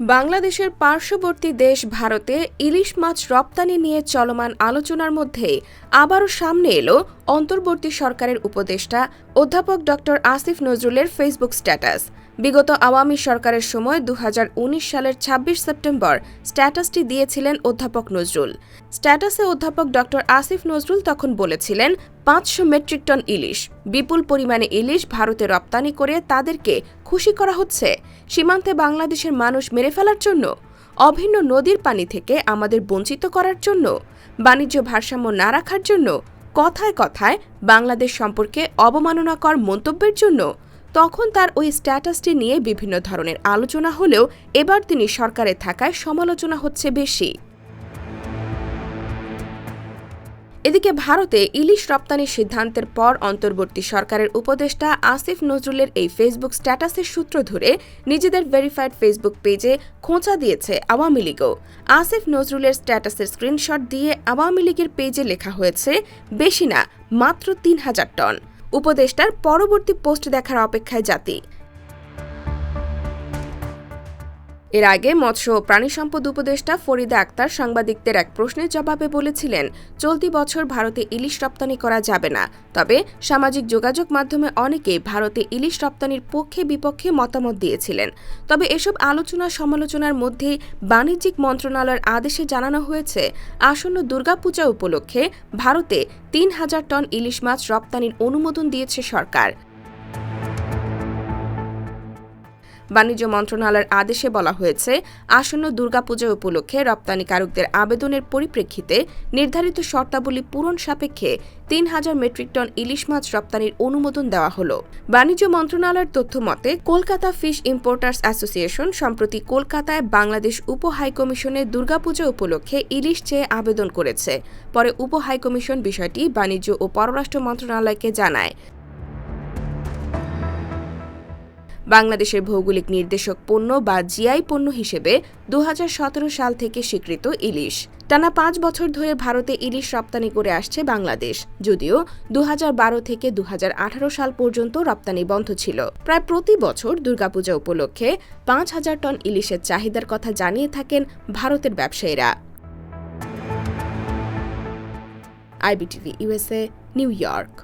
বাংলাদেশের পার্শ্ববর্তী দেশ ভারতে ইলিশ মাছ রপ্তানি নিয়ে চলমান আলোচনার মধ্যে আবারও সামনে এলো অন্তর্বর্তী সরকারের উপদেষ্টা অধ্যাপক ড আসিফ নজরুলের ফেসবুক স্ট্যাটাস। বিগত আওয়ামী সরকারের সময় দু হাজার উনিশ সালের ২৬ সেপ্টেম্বর স্ট্যাটাসটি দিয়েছিলেন অধ্যাপক নজরুল। স্ট্যাটাসে অধ্যাপক ড আসিফ নজরুল তখন বলেছিলেন, পাঁচশো মেট্রিক টন ইলিশ, বিপুল পরিমাণে ইলিশ ভারতে রপ্তানি করে তাদেরকে খুশি করা হচ্ছে। সীমান্তে বাংলাদেশের মানুষ মেরে ফেলার জন্য, অভিন্ন নদীর পানি থেকে আমাদের বঞ্চিত করার জন্য, বাণিজ্য ভারসাম্য না রাখার জন্য, কথায় কথায় বাংলাদেশ সম্পর্কে অবমাননাকর মন্তব্যের জন্য তখন তার ওই স্ট্যাটাসটি নিয়ে বিভিন্ন ধরনের আলোচনা হলেও এবার তিনি সরকারে থাকায় সমালোচনা হচ্ছে বেশি। এদিকে ভারতে ইলিশ রপ্তানির সিদ্ধান্তের পর অন্তর্বর্তী সরকারের উপদেষ্টা আসিফ নজরুলের এই ফেসবুক স্ট্যাটাসের সূত্র ধরে নিজেদের ভেরিফাইড ফেসবুক পেজে খোঁচা দিয়েছে আওয়ামী লীগও। আসিফ নজরুলের স্ট্যাটাসের স্ক্রিনশট দিয়ে আওয়ামী লীগের পেজে লেখা হয়েছে, বেশি না, মাত্র তিন হাজার টন। উপদেষ্টার পরবর্তী পোস্ট দেখার অপেক্ষায় জাতি। এর আগে মৎস্য ও প্রাণী সম্পদ উপদেষ্টা ফরিদা আক্তার সাংবাদিকদের এক প্রশ্নের জবাবে বলেছিলেন, চলতি বছর ভারতে ইলিশ রপ্তানি করা যাবে না। তবে সামাজিক যোগাযোগ মাধ্যমে অনেকে ভারতে ইলিশ রপ্তানির পক্ষে বিপক্ষে মতামত দিয়েছিলেন। তবে এসব আলোচনা সমালোচনার মধ্যে বাণিজ্যিক মন্ত্রণালয়ের আদেশে জানানো হয়েছে, আসন্ন দুর্গাপূজা উপলক্ষে ভারতে তিন হাজার টন ইলিশ মাছ রপ্তানির অনুমোদন দিয়েছে সরকার। বাণিজ্য মন্ত্রণালয়ের আদেশে বলা হয়েছে, আসন্ন দুর্গাপূজা উপলক্ষে রপ্তানিকারকদের আবেদনের পরিপ্রেক্ষিতে নির্ধারিত শর্তাবলী পূরণ সাপেক্ষে তিন হাজার মেট্রিক টন ইলিশ মাছ রপ্তানির অনুমোদন দেওয়া হল। বাণিজ্য মন্ত্রণালয়ের তথ্য মতে, কলকাতা ফিশ ইম্পোর্টার্স অ্যাসোসিয়েশন সম্প্রতি কলকাতায় বাংলাদেশ উপ হাইকমিশনে দুর্গাপূজা উপলক্ষে ইলিশ চেয়ে আবেদন করেছে। পরে উপ হাইকমিশন বিষয়টি বাণিজ্য ও পররাষ্ট্র মন্ত্রণালয়কে জানায়। বাংলাদেশের ভৌগোলিক নির্দেশক পণ্য বা জিআই পণ্য হিসেবে দু হাজার সতেরো সাল থেকে স্বীকৃত ইলিশ। টানা পাঁচ বছর ধরে ভারতে ইলিশ রপ্তানি করে আসছে বাংলাদেশ, যদিও দু হাজার বারো থেকে দু হাজার আঠারো সাল পর্যন্ত রপ্তানি বন্ধ ছিল। প্রায় প্রতি বছর দুর্গাপূজা উপলক্ষে পাঁচ হাজার টন ইলিশের চাহিদার কথা জানিয়ে থাকেন ভারতের ব্যবসায়ীরা। IBTV USA New York.